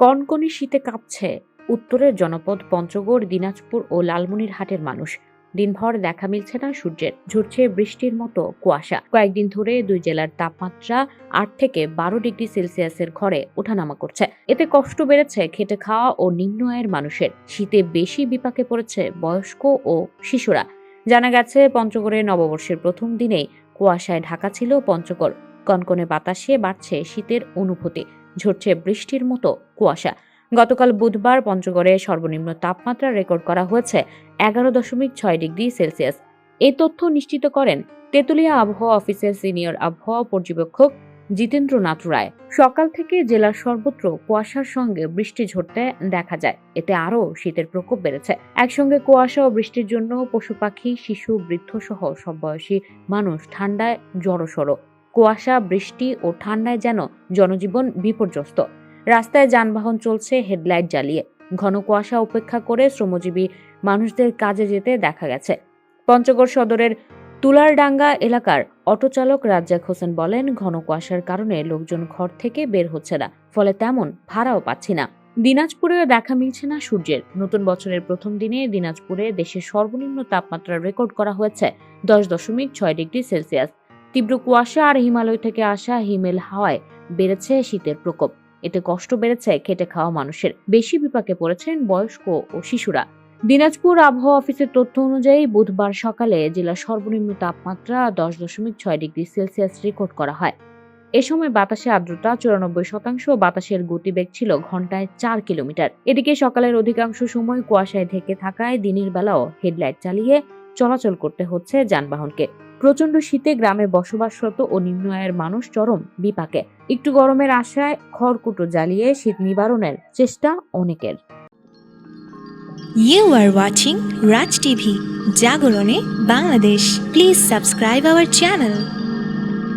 কনকনে শীতে কাঁপছে। উত্তরের জনপদ পঞ্চগড়, দিনাজপুর ও লালমনিরহাটের মানুষ। দিনভর দেখা মিলছে না সূর্যের, ঝরছে বৃষ্টির মতো কুয়াশা। কয়েকদিন ধরে দুই জেলার তাপমাত্রা আট থেকে বারো ডিগ্রি সেলসিয়াসের ঘরে ওঠানামা করছে। এতে কষ্ট বেড়েছে খেটে খাওয়া ও নিম্ন আয়ের মানুষের। শীতে বেশি বিপাকে পড়েছে বয়স্ক ও শিশুরা। জানা গেছে, পঞ্চগড়ে নববর্ষের প্রথম দিনেই কুয়াশায় ঢাকা ছিল পঞ্চগড়। কনকনে বাতাসে বাড়ছে শীতের অনুভূতি। ঝরছে বৃষ্টির মতো কুয়াশা। গতকাল বুধবার পঞ্চগড়ে সর্বনিম্ন তাপমাত্রা রেকর্ড করা হয়েছে এগারো দশমিক ছয় ডিগ্রি সেলসিয়াস। এই তথ্য নিশ্চিত করেন তেঁতুলিয়া আবহাওয়া অফিসের সিনিয়র আবহাওয়া পর্যবেক্ষক জিতেন্দ্রনাথ রায়। সকাল থেকে জেলার সর্বত্র কুয়াশার সঙ্গে বৃষ্টি ঝরতে দেখা যায়। এতে আরও শীতের প্রকোপ বেড়েছে। একসঙ্গে কুয়াশা ও বৃষ্টির জন্য পশু পাখি শিশু বৃদ্ধ সহ সব বয়সী মানুষ ঠান্ডায় জড়সড়। কুয়াশা, বৃষ্টি ও ঠান্ডায় যেন জনজীবন বিপর্যস্ত। রাস্তায় যানবাহন চলছে, হেডলাইট জ্বালিয়ে। ঘন কুয়াশা উপেক্ষা করে শ্রমজীবী মানুষদের কাজে যেতে দেখা গেছে। পঞ্চগড় সদরের তুলারডাঙ্গা এলাকার অটোচালক রাজ্জাক হোসেন বলেন, ঘন কুয়াশার কারণে লোকজন ঘর থেকে বের হচ্ছে না, ফলে তেমন ভাড়াও পাচ্ছি না। দিনাজপুরেও দেখা মিলছে না সূর্যের। নতুন বছরের প্রথম দিনে দিনাজপুরে দেশের সর্বনিম্ন তাপমাত্রা রেকর্ড করা হয়েছে দশ দশমিক ছয় ডিগ্রি সেলসিয়াস। তীব্র কুয়াশা আর হিমালয় থেকে আসা হিমেল হাওয়ায় বেড়েছে শীতের প্রকোপ। এতে কষ্ট বেড়েছে খেটে খাওয়া মানুষের। বেশি বিপাকে পড়েছেন বয়স্ক ও শিশুরা। দিনাজপুর আবহাওয়া অফিসের তথ্য অনুযায়ী বুধবার সকালে জেলার সর্বনিম্ন তাপমাত্রা দশ দশমিক ছয় ডিগ্রি সেলসিয়াস রেকর্ড করা হয়। এ সময় বাতাসে আর্দ্রতা চুরানব্বই শতাংশ, বাতাসের গতিবেগ ছিল ঘন্টায় চার কিলোমিটার। এদিকে সকালের অধিকাংশ সময় কুয়াশায় ঢেকে থাকায় দিনের বেলাও হেডলাইট চালিয়ে চলাচল করতে হচ্ছে যানবাহনকে। প্রচণ্ড শীতে গ্রামে বসবাসরত ও নিম্ন আয়ের মানুষ চরম বিপাকে। একটু গরমের আশায় খড়কুটো জ্বালিয়ে শীত নিবারণের চেষ্টা অনেকের। You আর ওয়াচিং রাজ টিভি জাগরণে Bangladesh please subscribe our channel.